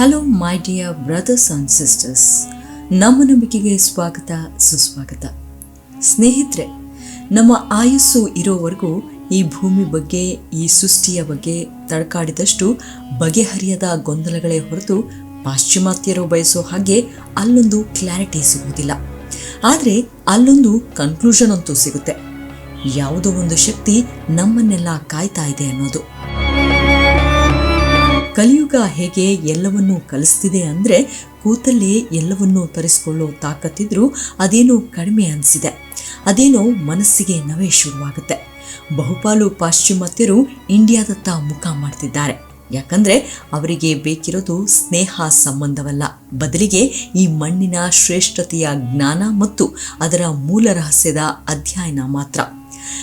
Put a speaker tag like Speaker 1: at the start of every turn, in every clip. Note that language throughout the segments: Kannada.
Speaker 1: Hello my dear brothers and sisters ನಮ್ಮ ನಂಬಿಕೆಗೆ ಸ್ವಾಗತ, ಸುಸ್ವಾಗತ. ಸ್ನೇಹಿತರೆ, ನಮ್ಮ ಆಯಸ್ಸು ಇರೋವರೆಗೂ ಈ ಭೂಮಿ ಬಗ್ಗೆ, ಈ ಸೃಷ್ಟಿಯ ಬಗ್ಗೆ ತಡಕಾಡಿದಷ್ಟು ಬಗೆಹರಿಯದ ಗೊಂದಲಗಳೇ ಹೊರತು ಪಾಶ್ಚಿಮಾತ್ಯರು ಬಯಸೋ ಹಾಗೆ ಅಲ್ಲೊಂದು ಕ್ಲಾರಿಟಿ ಸಿಗುವುದಿಲ್ಲ. ಆದರೆ ಅಲ್ಲೊಂದು ಕನ್ಕ್ಲೂಷನ್ ಅಂತೂ ಸಿಗುತ್ತೆ. ಯಾವುದೋ ಒಂದು ಶಕ್ತಿ ನಮ್ಮನ್ನೆಲ್ಲ ಕಾಯ್ತಾ ಇದೆ ಅನ್ನೋದು. ಕಲಿಯುಗ ಹೇಗೆ ಎಲ್ಲವನ್ನೂ ಕಲಿಸ್ತಿದೆ ಅಂದರೆ ಕೂತಲ್ಲೇ ಎಲ್ಲವನ್ನೂ ತರಿಸ್ಕೊಳ್ಳೋ ತಾಕತ್ತಿದ್ರೂ ಅದೇನೋ ಕಡಿಮೆ ಅನಿಸಿದೆ. ಅದೇನೋ ಮನಸ್ಸಿಗೆ ನವೇ ಶುರುವಾಗುತ್ತೆ. ಬಹುಪಾಲು ಪಾಶ್ಚಿಮಾತ್ಯರು ಇಂಡಿಯಾದತ್ತ ಮುಖ ಮಾಡ್ತಿದ್ದಾರೆ. ಯಾಕಂದರೆ ಅವರಿಗೆ ಬೇಕಿರೋದು ಸ್ನೇಹ ಸಂಬಂಧವಲ್ಲ. ಬದಲಿಗೆ ಈ ಮಣ್ಣಿನ ಶ್ರೇಷ್ಠತೆಯ ಜ್ಞಾನ ಮತ್ತು ಅದರ ಮೂಲ ರಹಸ್ಯದ ಅಧ್ಯಯನ ಮಾತ್ರ.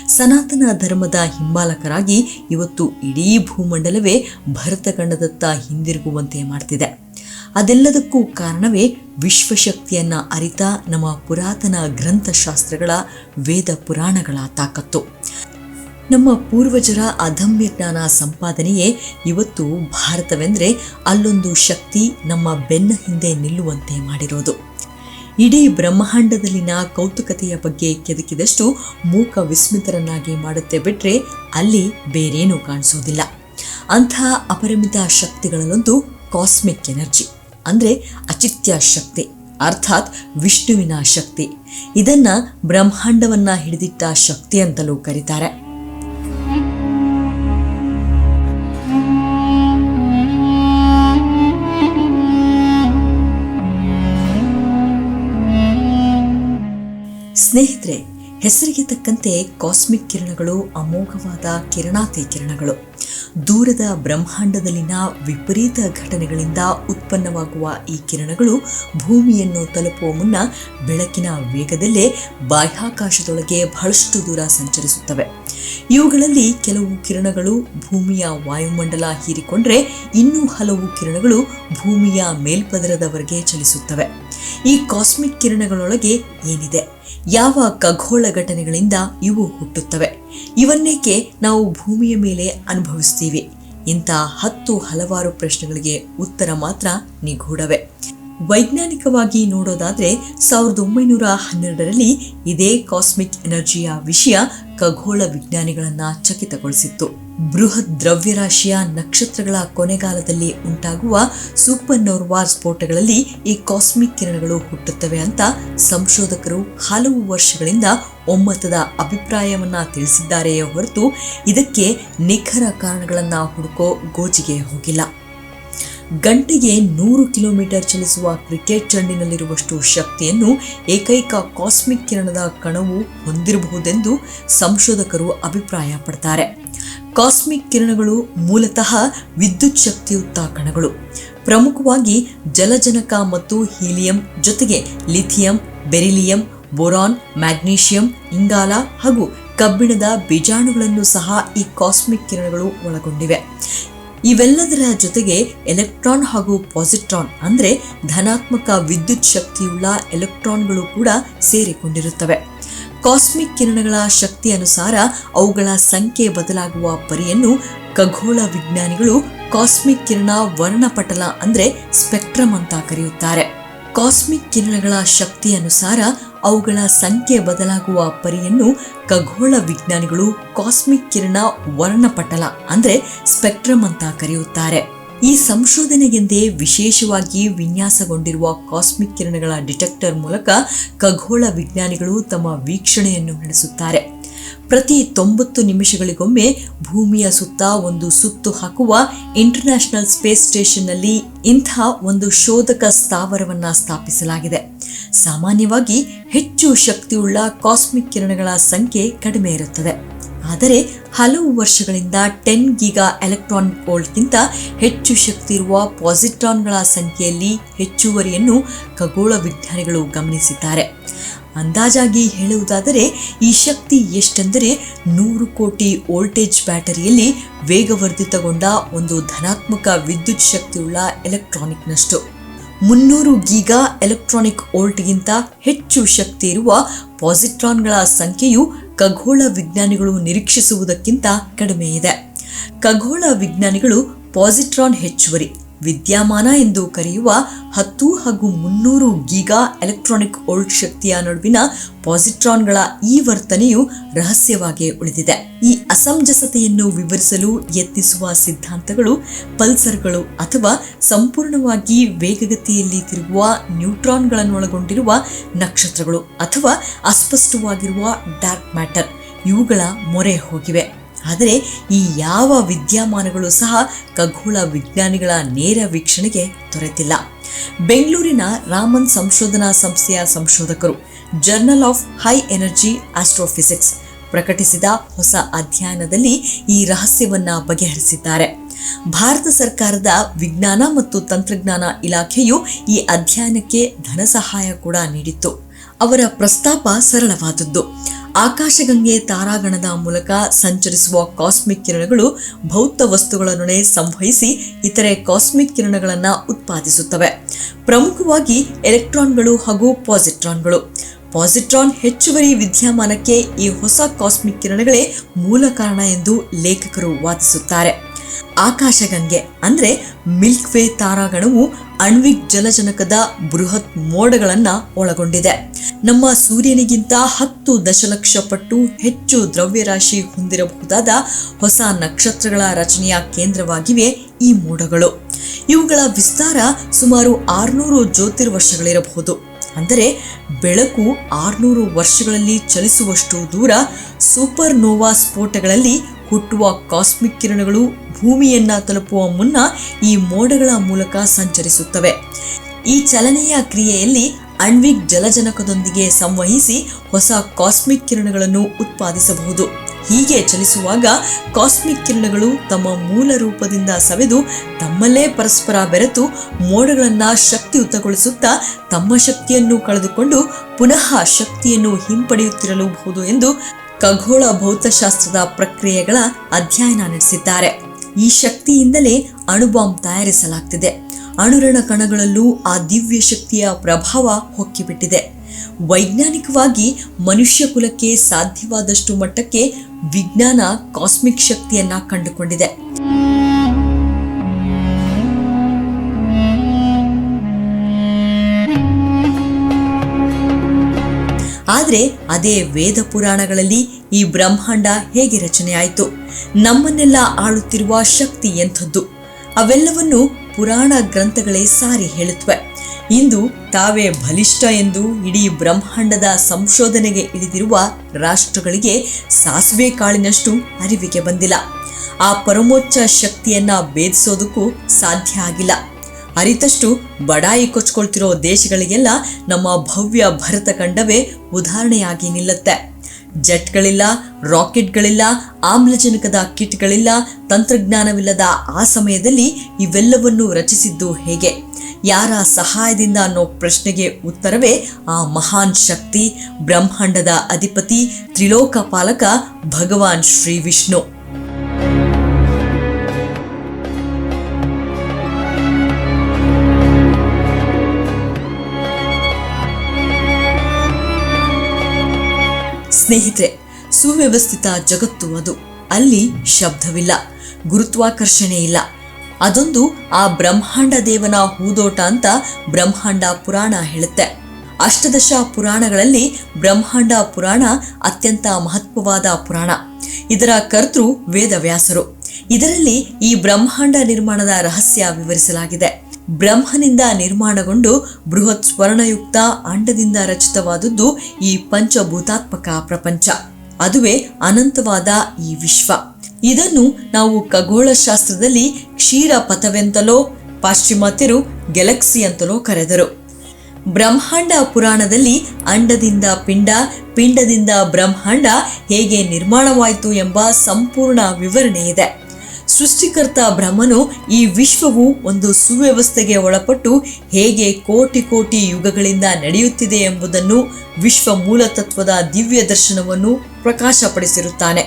Speaker 1: ಸನಾತನ ಧರ್ಮದ ಹಿಂಬಾಲಕರಾಗಿ ಇವತ್ತು ಇಡೀ ಭೂಮಂಡಲವೇ ಭರತಖಂಡದತ್ತ ಹಿಂದಿರುಗುವಂತೆ ಮಾಡ್ತಿದೆ. ಅದೆಲ್ಲದಕ್ಕೂ ಕಾರಣವೇ ವಿಶ್ವಶಕ್ತಿಯನ್ನು ಅರಿತ ನಮ್ಮ ಪುರಾತನ ಗ್ರಂಥಶಾಸ್ತ್ರಗಳ ವೇದ ಪುರಾಣಗಳ ತಾಕತ್ತು. ನಮ್ಮ ಪೂರ್ವಜರ ಅಧಮ್ಯ ಜ್ಞಾನ ಸಂಪಾದನೆಯೇ ಇವತ್ತು ಭಾರತವೆಂದರೆ ಅಲ್ಲೊಂದು ಶಕ್ತಿ ನಮ್ಮ ಬೆನ್ನ ಹಿಂದೆ ನಿಲ್ಲುವಂತೆ ಮಾಡಿರೋದು. ಇಡೀ ಬ್ರಹ್ಮಾಂಡದಲ್ಲಿನ ಕೌತುಕತೆಯ ಬಗ್ಗೆ ಕೆದಕಿದಷ್ಟು ಮೂಕ ವಿಸ್ಮಿತರನ್ನಾಗಿ ಮಾಡುತ್ತೆ ಬಿಟ್ರೆ ಅಲ್ಲಿ ಬೇರೇನೂ ಕಾಣಿಸೋದಿಲ್ಲ. ಅಂಥ ಅಪರಿಮಿತ ಶಕ್ತಿಗಳಲ್ಲೊಂದು ಕಾಸ್ಮಿಕ್ ಎನರ್ಜಿ, ಅಂದರೆ ಅಚಿತ್ಯ ಶಕ್ತಿ, ಅರ್ಥಾತ್ ವಿಷ್ಣುವಿನ ಶಕ್ತಿ. ಇದನ್ನು ಬ್ರಹ್ಮಾಂಡವನ್ನು ಹಿಡಿದಿಟ್ಟ ಶಕ್ತಿ ಅಂತಲೂ ಕರೀತಾರೆ. ಸ್ನೇಹಿತರೆ, ಹೆಸರಿಗೆ ತಕ್ಕಂತೆ ಕಾಸ್ಮಿಕ್ ಕಿರಣಗಳು ಅಮೋಘವಾದ ಕಿರಣಾತಿ ಕಿರಣಗಳು. ದೂರದ ಬ್ರಹ್ಮಾಂಡದಲ್ಲಿನ ವಿಪರೀತ ಘಟನೆಗಳಿಂದ ಉತ್ಪನ್ನವಾಗುವ ಈ ಕಿರಣಗಳು ಭೂಮಿಯನ್ನು ತಲುಪುವ ಮುನ್ನ ಬೆಳಕಿನ ವೇಗದಲ್ಲೇ ಬಾಹ್ಯಾಕಾಶದೊಳಗೆ ಬಹಳಷ್ಟು ದೂರ ಸಂಚರಿಸುತ್ತವೆ. ಇವುಗಳಲ್ಲಿ ಕೆಲವು ಕಿರಣಗಳು ಭೂಮಿಯ ವಾಯುಮಂಡಲ ಹೀರಿಕೊಂಡರೆ ಇನ್ನೂ ಹಲವು ಕಿರಣಗಳು ಭೂಮಿಯ ಮೇಲ್ಪದರದವರೆಗೆ ಚಲಿಸುತ್ತವೆ. ಈ ಕಾಸ್ಮಿಕ್ ಕಿರಣಗಳೊಳಗೆ ಏನಿದೆ? ಯಾವ ಖಗೋಳ ಘಟನೆಗಳಿಂದ ಇವು ಹುಟ್ಟುತ್ತವೆ? ಇವನ್ನೇಕೆ ನಾವು ಭೂಮಿಯ ಮೇಲೆ ಅನುಭವಿಸ್ತೀವಿ? ಇಂಥ ಹತ್ತು ಹಲವಾರು ಪ್ರಶ್ನೆಗಳಿಗೆ ಉತ್ತರ ಮಾತ್ರ ನಿಗೂಢವೇ. ವೈಜ್ಞಾನಿಕವಾಗಿ ನೋಡೋದಾದ್ರೆ, ಸಾವಿರದ ಒಂಬೈನೂರ ಹನ್ನೆರಡರಲ್ಲಿ ಇದೇ ಕಾಸ್ಮಿಕ್ ಎನರ್ಜಿಯ ವಿಷಯ ಖಗೋಳ ವಿಜ್ಞಾನಿಗಳನ್ನು ಚಕಿತಗೊಳಿಸಿತ್ತು. ಬೃಹತ್ ದ್ರವ್ಯರಾಶಿಯ ನಕ್ಷತ್ರಗಳ ಕೊನೆಗಾಲದಲ್ಲಿ ಉಂಟಾಗುವ ಸೂಪರ್ ನೋರ್ವಾರ್ ಸ್ಫೋಟಗಳಲ್ಲಿ ಈ ಕಾಸ್ಮಿಕ್ ಕಿರಣಗಳು ಹುಟ್ಟುತ್ತವೆ ಅಂತ ಸಂಶೋಧಕರು ಹಲವು ವರ್ಷಗಳಿಂದ ಒಮ್ಮತದ ಅಭಿಪ್ರಾಯವನ್ನ ತಿಳಿಸಿದ್ದಾರೆಯೇ ಹೊರತು ಇದಕ್ಕೆ ನಿಖರ ಕಾರಣಗಳನ್ನ ಹುಡುಕೋ ಗೋಜಿಗೆ ಹೋಗಿಲ್ಲ. ಗಂಟೆಗೆ ನೂರು ಕಿಲೋಮೀಟರ್ ಚಲಿಸುವ ಕ್ರಿಕೆಟ್ ಚೆಂಡಿನಲ್ಲಿರುವಷ್ಟು ಶಕ್ತಿಯನ್ನು ಏಕೈಕ ಕಾಸ್ಮಿಕ್ ಕಿರಣದ ಕಣವು ಹೊಂದಿರಬಹುದೆಂದು ಸಂಶೋಧಕರು ಅಭಿಪ್ರಾಯ ಪಡ್ತಾರೆ ಕಾಸ್ಮಿಕ್ ಕಿರಣಗಳು ಮೂಲತಃ ವಿದ್ಯುತ್ ಶಕ್ತಿಯುತ ಕಣಗಳು. ಪ್ರಮುಖವಾಗಿ ಜಲಜನಕ ಮತ್ತು ಹೀಲಿಯಂ ಜೊತೆಗೆ ಲಿಥಿಯಂ, ಬೆರಿಲಿಯಂ, ಬೋರಾನ್, ಮ್ಯಾಗ್ನೀಷಿಯಂ, ಇಂಗಾಲ ಹಾಗೂ ಕಬ್ಬಿಣದ ಬೀಜಾಣುಗಳನ್ನು ಸಹ ಈ ಕಾಸ್ಮಿಕ್ ಕಿರಣಗಳು ಒಳಗೊಂಡಿವೆ. ಇವೆಲ್ಲದರ ಜೊತೆಗೆ ಎಲೆಕ್ಟ್ರಾನ್ ಹಾಗೂ ಪಾಸಿಟ್ರಾನ್ ಅಂದರೆ ಧನಾತ್ಮಕ ವಿದ್ಯುತ್ ಶಕ್ತಿಯುಳ್ಳ ಎಲೆಕ್ಟ್ರಾನ್ಗಳು ಕೂಡ ಸೇರಿಕೊಂಡಿರುತ್ತವೆ. ಕಾಸ್ಮಿಕ್ ಕಿರಣಗಳ ಶಕ್ತಿ ಅನುಸಾರ ಅವುಗಳ ಸಂಖ್ಯೆ ಬದಲಾಗುವ ಪರಿಯನ್ನು ಖಗೋಳ ವಿಜ್ಞಾನಿಗಳು ಕಾಸ್ಮಿಕ್ ಕಿರಣ ವರ್ಣಪಟಲ ಅಂದರೆ ಸ್ಪೆಕ್ಟ್ರಮ್ ಅಂತ ಕರೆಯುತ್ತಾರೆ. ಕಾಸ್ಮಿಕ್ ಕಿರಣಗಳ ಶಕ್ತಿ ಅನುಸಾರ ಅವುಗಳ ಸಂಖ್ಯೆ ಬದಲಾಗುವ ಪರಿಯನ್ನು ಖಗೋಳ ವಿಜ್ಞಾನಿಗಳು ಕಾಸ್ಮಿಕ್ ಕಿರಣ ವರ್ಣಪಟಲ ಅಂದ್ರೆ ಸ್ಪೆಕ್ಟ್ರಮ್ ಅಂತ ಕರೆಯುತ್ತಾರೆ. ಈ ಸಂಶೋಧನೆಗೆಂದೇ ವಿಶೇಷವಾಗಿ ವಿನ್ಯಾಸಗೊಂಡಿರುವ ಕಾಸ್ಮಿಕ್ ಕಿರಣಗಳ ಡಿಟೆಕ್ಟರ್ ಮೂಲಕ ಖಗೋಳ ವಿಜ್ಞಾನಿಗಳು ತಮ್ಮ ವೀಕ್ಷಣೆಯನ್ನು ನಡೆಸುತ್ತಾರೆ. ಪ್ರತಿ ತೊಂಬತ್ತು ನಿಮಿಷಗಳಿಗೊಮ್ಮೆ ಭೂಮಿಯ ಸುತ್ತ ಒಂದು ಸುತ್ತು ಹಾಕುವ ಇಂಟರ್ನ್ಯಾಷನಲ್ ಸ್ಪೇಸ್ ಸ್ಟೇಷನ್ನಲ್ಲಿ ಇಂಥ ಒಂದು ಶೋಧಕ ಸ್ಥಾವರವನ್ನು ಸ್ಥಾಪಿಸಲಾಗಿದೆ. ಸಾಮಾನ್ಯವಾಗಿ ಹೆಚ್ಚು ಶಕ್ತಿಯುಳ್ಳ ಕಾಸ್ಮಿಕ್ ಕಿರಣಗಳ ಸಂಖ್ಯೆ ಕಡಿಮೆ ಇರುತ್ತದೆ. ಆದರೆ ಹಲವು ವರ್ಷಗಳಿಂದ ಟೆನ್ ಗಿಗಾ ಎಲೆಕ್ಟ್ರಾನ್ ವೋಲ್ಟ್ಗಿಂತ ಹೆಚ್ಚು ಶಕ್ತಿ ಇರುವ ಪಾಸಿಟ್ರಾನ್ಗಳ ಸಂಖ್ಯೆಯಲ್ಲಿ ಹೆಚ್ಚುವರಿಯನ್ನು ಖಗೋಳ ವಿಜ್ಞಾನಿಗಳು ಗಮನಿಸಿದ್ದಾರೆ. ಅಂದಾಜಾಗಿ ಹೇಳುವುದಾದರೆ, ಈ ಶಕ್ತಿ ಎಷ್ಟೆಂದರೆ ನೂರು ಕೋಟಿ ವೋಲ್ಟೇಜ್ ಬ್ಯಾಟರಿಯಲ್ಲಿ ವೇಗವರ್ಧಿತಗೊಂಡ ಒಂದು ಧನಾತ್ಮಕ ವಿದ್ಯುತ್ ಶಕ್ತಿಯುಳ್ಳ ಎಲೆಕ್ಟ್ರಾನಿಕ್ನಷ್ಟು. ಮುನ್ನೂರು ಗೀಗಾ ಎಲೆಕ್ಟ್ರಾನಿಕ್ ವೋಲ್ಟ್ಗಿಂತ ಹೆಚ್ಚು ಶಕ್ತಿ ಇರುವ ಪಾಸಿಟ್ರಾನ್ಗಳ ಸಂಖ್ಯೆಯು ಖಗೋಳ ವಿಜ್ಞಾನಿಗಳು ನಿರೀಕ್ಷಿಸುವುದಕ್ಕಿಂತ ಕಡಿಮೆ ಇದೆ ಖಗೋಳ ವಿಜ್ಞಾನಿಗಳು ಪಾಸಿಟ್ರಾನ್ ಹೆಚ್ಚುವರಿ. ವಿದ್ಯಮಾನ ಎಂದು ಕರೆಯುವ ಹತ್ತು ಹಾಗೂ ಮುನ್ನೂರು ಗೀಗಾ ಎಲೆಕ್ಟ್ರಾನಿಕ್ ಓಲ್ಡ್ ಶಕ್ತಿಯ ನಡುವಿನ ಪಾಸಿಟ್ರಾನ್ಗಳ ಈ ವರ್ತನೆಯು ರಹಸ್ಯವಾಗಿ ಉಳಿದಿದೆ. ಈ ಅಸಮಂಜಸತೆಯನ್ನು ವಿವರಿಸಲು ಯತ್ನಿಸುವ ಸಿದ್ಧಾಂತಗಳು, ಪಲ್ಸರ್ಗಳು ಅಥವಾ ಸಂಪೂರ್ಣವಾಗಿ ವೇಗಗತಿಯಲ್ಲಿ ತಿರುಗುವ ನ್ಯೂಟ್ರಾನ್ಗಳನ್ನೊಳಗೊಂಡಿರುವ ನಕ್ಷತ್ರಗಳು ಅಥವಾ ಅಸ್ಪಷ್ಟವಾಗಿರುವ ಡಾರ್ಕ್ ಮ್ಯಾಟರ್, ಇವುಗಳ ಮೊರೆ ಹೋಗಿವೆ. ಆದರೆ ಈ ಯಾವ ವಿದ್ಯಮಾನಗಳು ಸಹ ಖಗೋಳ ವಿಜ್ಞಾನಿಗಳ ನೇರ ವೀಕ್ಷಣೆಗೆ ದೊರೆತಿಲ್ಲ. ಬೆಂಗಳೂರಿನ ರಾಮನ್ ಸಂಶೋಧನಾ ಸಂಸ್ಥೆಯ ಸಂಶೋಧಕರು journal of high energy astrophysics ಪ್ರಕಟಿಸಿದ ಹೊಸ ಅಧ್ಯಯನದಲ್ಲಿ ಈ ರಹಸ್ಯವನ್ನ ಬಗೆಹರಿಸಿದ್ದಾರೆ. ಭಾರತ ಸರ್ಕಾರದ ವಿಜ್ಞಾನ ಮತ್ತು ತಂತ್ರಜ್ಞಾನ ಇಲಾಖೆಯು ಈ ಅಧ್ಯಯನಕ್ಕೆ ಧನ ಸಹಾಯ ಕೂಡ ನೀಡಿತ್ತು. ಅವರ ಪ್ರಸ್ತಾಪ ಸರಳವಾದದ್ದು. ಆಕಾಶಗಂಗೆ ತಾರಾಗಣದ ಮೂಲಕ ಸಂಚರಿಸುವ ಕಾಸ್ಮಿಕ್ ಕಿರಣಗಳು ಭೌತ ವಸ್ತುಗಳನ್ನೊಡನೆ ಸಂವಹಿಸಿ ಇತರೆ ಕಾಸ್ಮಿಕ್ ಕಿರಣಗಳನ್ನು ಉತ್ಪಾದಿಸುತ್ತವೆ. ಪ್ರಮುಖವಾಗಿ ಎಲೆಕ್ಟ್ರಾನ್ಗಳು ಹಾಗೂ ಪಾಸಿಟ್ರಾನ್ಗಳು. ಪಾಸಿಟ್ರಾನ್ ಹೆಚ್ಚುವರಿ ವಿದ್ಯಮಾನಕ್ಕೆ ಈ ಹೊಸ ಕಾಸ್ಮಿಕ್ ಕಿರಣಗಳೇ ಮೂಲ ಕಾರಣ ಎಂದು ಲೇಖಕರು ವಾದಿಸುತ್ತಾರೆ. ಆಕಾಶಗಂಗೆ ಅಂದರೆ ಮಿಲ್ಕ್ ವೇ ತಾರಾಗಣವು ಅಣ್ವಿಕ್ ಜಲಜನಕದ ಬೃಹತ್ ಮೋಡಗಳನ್ನು ಒಳಗೊಂಡಿದೆ. ನಮ್ಮ ಸೂರ್ಯನಿಗಿಂತ ಹತ್ತು ದಶಲಕ್ಷ ಪಟ್ಟು ಹೆಚ್ಚು ದ್ರವ್ಯರಾಶಿ ಹೊಂದಿರಬಹುದಾದ ಹೊಸ ನಕ್ಷತ್ರಗಳ ರಚನೆಯ ಕೇಂದ್ರವಾಗಿವೆ ಈ ಮೋಡಗಳು. ಇವುಗಳ ವಿಸ್ತಾರ ಸುಮಾರು ಆರುನೂರು ಜ್ಯೋತಿರ್ವರ್ಷಗಳಿರಬಹುದು. ಅಂದರೆ ಬೆಳಕು ಆರುನೂರು ವರ್ಷಗಳಲ್ಲಿ ಚಲಿಸುವಷ್ಟು ದೂರ ಸೂಪರ್ ನೋವಾ ಸ್ಫೋಟಗಳಲ್ಲಿ ಹುಟ್ಟುವ ಕಾಸ್ಮಿಕ್ ಕಿರಣಗಳು ಭೂಮಿಯನ್ನ ತಲುಪುವ ಮುನ್ನ ಈ ಮೋಡಗಳ ಮೂಲಕ ಸಂಚರಿಸುತ್ತವೆ. ಈ ಚಲನೆಯ ಕ್ರಿಯೆಯಲ್ಲಿ ಅಣ್ವಿಕ್ ಜಲಜನಕದೊಂದಿಗೆ ಸಂವಹಿಸಿ ಹೊಸ ಕಾಸ್ಮಿಕ್ ಕಿರಣಗಳನ್ನು ಉತ್ಪಾದಿಸಬಹುದು. ಹೀಗೆ ಚಲಿಸುವಾಗ ಕಾಸ್ಮಿಕ್ ಕಿರಣಗಳು ತಮ್ಮ ಮೂಲ ರೂಪದಿಂದ ಸವೆದು ತಮ್ಮಲ್ಲೇ ಪರಸ್ಪರ ಬೆರೆತು ಮೋಡಗಳನ್ನ ಶಕ್ತಿಯುತಗೊಳಿಸುತ್ತಾ ತಮ್ಮ ಶಕ್ತಿಯನ್ನು ಕಳೆದುಕೊಂಡು ಪುನಃ ಶಕ್ತಿಯನ್ನು ಹಿಂಪಡೆಯುತ್ತಿರಲೂಬಹುದು ಎಂದು ಖಗೋಳ ಭೌತಶಾಸ್ತ್ರದ ಪ್ರಕ್ರಿಯೆಗಳ ಅಧ್ಯಯನ ನಡೆಸಿದ್ದಾರೆ. ಈ ಶಕ್ತಿಯಿಂದಲೇ ಅಣುಬಾಂಬ್ ತಯಾರಿಸಲಾಗ್ತಿದೆ. ಅಣುರಣ ಕಣಗಳಲ್ಲೂ ಆ ದಿವ್ಯ ಶಕ್ತಿಯ ಪ್ರಭಾವ ಹೊಕ್ಕಿಬಿಟ್ಟಿದೆ. ವೈಜ್ಞಾನಿಕವಾಗಿ ಮನುಷ್ಯ ಕುಲಕ್ಕೆ ಸಾಧ್ಯವಾದಷ್ಟು ಮಟ್ಟಕ್ಕೆ ವಿಜ್ಞಾನ ಕಾಸ್ಮಿಕ್ ಶಕ್ತಿಯನ್ನ ಕಂಡುಕೊಂಡಿದೆ. ಆದರೆ ಅದೇ ವೇದ ಪುರಾಣಗಳಲ್ಲಿ ಈ ಬ್ರಹ್ಮಾಂಡ ಹೇಗೆ ರಚನೆಯಾಯಿತು? ನಮ್ಮನ್ನೆಲ್ಲ ಆಳುತ್ತಿರುವ ಶಕ್ತಿ ಎಂಥದ್ದು? ಅವೆಲ್ಲವನ್ನು ಪುರಾಣ ಗ್ರಂಥಗಳೇ ಸಾರಿ ಹೇಳುತ್ತವೆ. ಇಂದು ತಾವೇ ಬಲಿಷ್ಠ ಎಂದು ಇಡೀ ಬ್ರಹ್ಮಾಂಡದ ಸಂಶೋಧನೆಗೆ ಇಳಿದಿರುವ ರಾಷ್ಟ್ರಗಳಿಗೆ ಸಾಸಿವೆ ಕಾಳಿನಷ್ಟು ಅರಿವಿಗೆ ಬಂದಿಲ್ಲ. ಆ ಪರಮೋಚ್ಚ ಶಕ್ತಿಯನ್ನ ಭೇದಿಸೋದಕ್ಕೂ ಸಾಧ್ಯ ಆಗಿಲ್ಲ. ಅರಿತಷ್ಟು ಬಡಾಯಿ ಕೊಚ್ಕೊಳ್ತಿರೋ ದೇಶಗಳಿಗೆಲ್ಲ ನಮ್ಮ ಭವ್ಯ ಭರತ ಕಂಡವೇ ಉದಾಹರಣೆಯಾಗಿ ನಿಲ್ಲುತ್ತೆ. ಜೆಟ್ಗಳಿಲ್ಲ, ರಾಕೆಟ್ಗಳಿಲ್ಲ, ಆಮ್ಲಜನಕದ ಕಿಟ್ಗಳಿಲ್ಲ, ತಂತ್ರಜ್ಞಾನವಿಲ್ಲದ ಆ ಸಮಯದಲ್ಲಿ ಇವೆಲ್ಲವನ್ನು ರಚಿಸಿದ್ದು ಹೇಗೆ? ಯಾರ ಸಹಾಯದಿಂದ ಅನ್ನೋ ಪ್ರಶ್ನೆಗೆ ಉತ್ತರವೇ ಆ ಮಹಾನ್ ಶಕ್ತಿ, ಬ್ರಹ್ಮಾಂಡದ ಅಧಿಪತಿ, ತ್ರಿಲೋಕ ಪಾಲಕ ಭಗವಾನ್ ಶ್ರೀ ವಿಷ್ಣು. ಸ್ನೇಹಿತರೆ, ಸುವ್ಯವಸ್ಥಿತ ಜಗತ್ತು ಅದು. ಅಲ್ಲಿ ಶಬ್ದವಿಲ್ಲ, ಗುರುತ್ವಾಕರ್ಷಣೆ ಇಲ್ಲ. ಅದೊಂದು ಆ ಬ್ರಹ್ಮಾಂಡ ದೇವನ ಹೂದೋಟ ಅಂತ ಬ್ರಹ್ಮಾಂಡ ಪುರಾಣ ಹೇಳುತ್ತೆ. ಅಷ್ಟದಶ ಪುರಾಣಗಳಲ್ಲಿ ಬ್ರಹ್ಮಾಂಡ ಪುರಾಣ ಅತ್ಯಂತ ಮಹತ್ವವಾದ ಪುರಾಣ. ಇದರ ಕರ್ತೃ ವೇದವ್ಯಾಸರು. ಇದರಲ್ಲಿ ಈ ಬ್ರಹ್ಮಾಂಡ ನಿರ್ಮಾಣದ ರಹಸ್ಯ ವಿವರಿಸಲಾಗಿದೆ. ಬ್ರಹ್ಮನಿಂದ ನಿರ್ಮಾಣಗೊಂಡು ಬೃಹತ್ ಸ್ವರ್ಣಯುಕ್ತ ಅಂಡದಿಂದ ರಚಿತವಾದದ್ದು ಈ ಪಂಚಭೂತಾತ್ಮಕ ಪ್ರಪಂಚ. ಅದುವೇ ಅನಂತವಾದ ಈ ವಿಶ್ವ. ಇದನ್ನು ನಾವು ಖಗೋಳಶಾಸ್ತ್ರದಲ್ಲಿ ಕ್ಷೀರ ಪಥವೆಂತಲೋ ಪಾಶ್ಚಿಮಾತ್ಯರು ಗ್ಯಾಲಕ್ಸಿ ಅಂತಲೋ ಕರೆದರು. ಬ್ರಹ್ಮಾಂಡ ಪುರಾಣದಲ್ಲಿ ಅಂಡದಿಂದ ಪಿಂಡ, ಪಿಂಡದಿಂದ ಬ್ರಹ್ಮಾಂಡ ಹೇಗೆ ನಿರ್ಮಾಣವಾಯಿತು ಎಂಬ ಸಂಪೂರ್ಣ ವಿವರಣೆ ಇದೆ. ಸೃಷ್ಟಿಕರ್ತ ಬ್ರಹ್ಮನು ಈ ವಿಶ್ವವು ಒಂದು ಸುವ್ಯವಸ್ಥೆಗೆ ಒಳಪಟ್ಟು ಹೇಗೆ ಕೋಟಿ ಕೋಟಿ ಯುಗಗಳಿಂದ ನಡೆಯುತ್ತಿದೆ ಎಂಬುದನ್ನು ವಿಶ್ವ ಮೂಲತತ್ವದ ದಿವ್ಯ ದರ್ಶನವನ್ನು ಪ್ರಕಾಶಪಡಿಸಿರುತ್ತಾನೆ.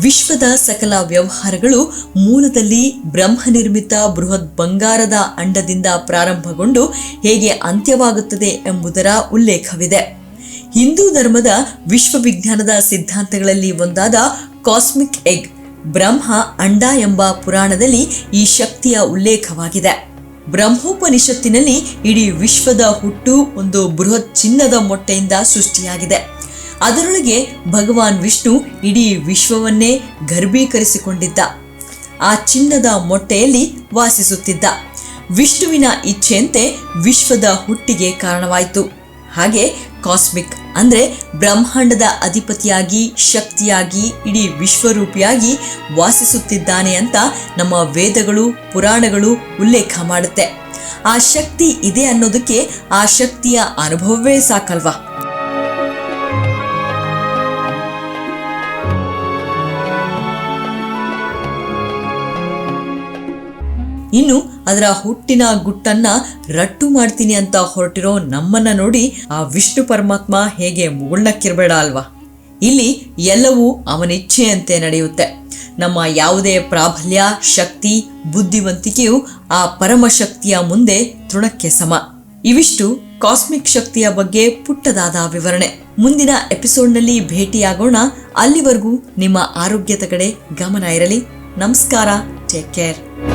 Speaker 1: ವಿಶ್ವದ ಸಕಲ ವ್ಯವಹಾರಗಳು ಮೂಲದಲ್ಲಿ ಬ್ರಹ್ಮನಿರ್ಮಿತ ಬೃಹತ್ ಬಂಗಾರದ ಅಂಡದಿಂದ ಪ್ರಾರಂಭಗೊಂಡು ಹೇಗೆ ಅಂತ್ಯವಾಗುತ್ತದೆ ಎಂಬುದರ ಉಲ್ಲೇಖವಿದೆ. ಹಿಂದೂ ಧರ್ಮದ ವಿಶ್ವವಿಜ್ಞಾನದ ಸಿದ್ಧಾಂತಗಳಲ್ಲಿ ಒಂದಾದ ಕಾಸ್ಮಿಕ್ ಎಗ್ ಬ್ರಹ್ಮ ಅಂಡ ಎಂಬ ಪುರಾಣದಲ್ಲಿ ಈ ಶಕ್ತಿಯ ಉಲ್ಲೇಖವಾಗಿದೆ. ಬ್ರಹ್ಮೋಪನಿಷತ್ತಿನಲ್ಲಿ ಇಡೀ ವಿಶ್ವದ ಹುಟ್ಟು ಒಂದು ಬೃಹತ್ ಚಿನ್ನದ ಮೊಟ್ಟೆಯಿಂದ ಸೃಷ್ಟಿಯಾಗಿದೆ. ಅದರೊಳಗೆ ಭಗವಾನ್ ವಿಷ್ಣು ಇಡೀ ವಿಶ್ವವನ್ನೇ ಗರ್ಭೀಕರಿಸಿಕೊಂಡಿದ್ದ. ಆ ಚಿನ್ನದ ಮೊಟ್ಟೆಯಲ್ಲಿ ವಾಸಿಸುತ್ತಿದ್ದ. ವಿಷ್ಣುವಿನ ಇಚ್ಛೆಯಂತೆ ವಿಶ್ವದ ಹುಟ್ಟಿಗೆ ಕಾರಣವಾಯಿತು. ಹಾಗೆ ಕಾಸ್ಮಿಕ್ ಅಂದ್ರೆ ಬ್ರಹ್ಮಾಂಡದ ಅಧಿಪತಿಯಾಗಿ, ಶಕ್ತಿಯಾಗಿ, ಇಡೀ ವಿಶ್ವರೂಪಿಯಾಗಿ ವಾಸಿಸುತ್ತಿದ್ದಾನೆ ಅಂತ ನಮ್ಮ ವೇದಗಳು, ಪುರಾಣಗಳು ಉಲ್ಲೇಖ ಮಾಡುತ್ತೆ. ಆ ಶಕ್ತಿ ಇದೆ ಅನ್ನೋದಕ್ಕೆ ಆ ಶಕ್ತಿಯ ಅನುಭವವೇ ಸಾಕಲ್ವಾ? ಇನ್ನು ಅದರ ಹುಟ್ಟಿನ ಗುಟ್ಟನ್ನ ರಟ್ಟು ಮಾಡ್ತೀನಿ ಅಂತ ಹೊರಟಿರೋ ನಮ್ಮನ್ನ ನೋಡಿ ಆ ವಿಷ್ಣು ಪರಮಾತ್ಮ ಹೇಗೆ ಮುಗುಳ್ನಕ್ಕಿರಬೇಡ ಅಲ್ವಾ? ಇಲ್ಲಿ ಎಲ್ಲವೂ ಅವನ ಇಚ್ಛೆಯಂತೆ ನಡೆಯುತ್ತೆ. ನಮ್ಮ ಯಾವುದೇ ಪ್ರಾಬಲ್ಯ, ಶಕ್ತಿ, ಬುದ್ಧಿವಂತಿಕೆಯು ಆ ಪರಮಶಕ್ತಿಯ ಮುಂದೆ ತೃಣಕ್ಕೆ ಸಮ. ಇವಿಷ್ಟು ಕಾಸ್ಮಿಕ್ ಶಕ್ತಿಯ ಬಗ್ಗೆ ಪುಟ್ಟದಾದ ವಿವರಣೆ. ಮುಂದಿನ ಎಪಿಸೋಡ್ನಲ್ಲಿ ಭೇಟಿಯಾಗೋಣ. ಅಲ್ಲಿವರೆಗೂ ನಿಮ್ಮ ಆರೋಗ್ಯದ ಕಡೆ ಗಮನ ಇರಲಿ. ನಮಸ್ಕಾರ. Take care.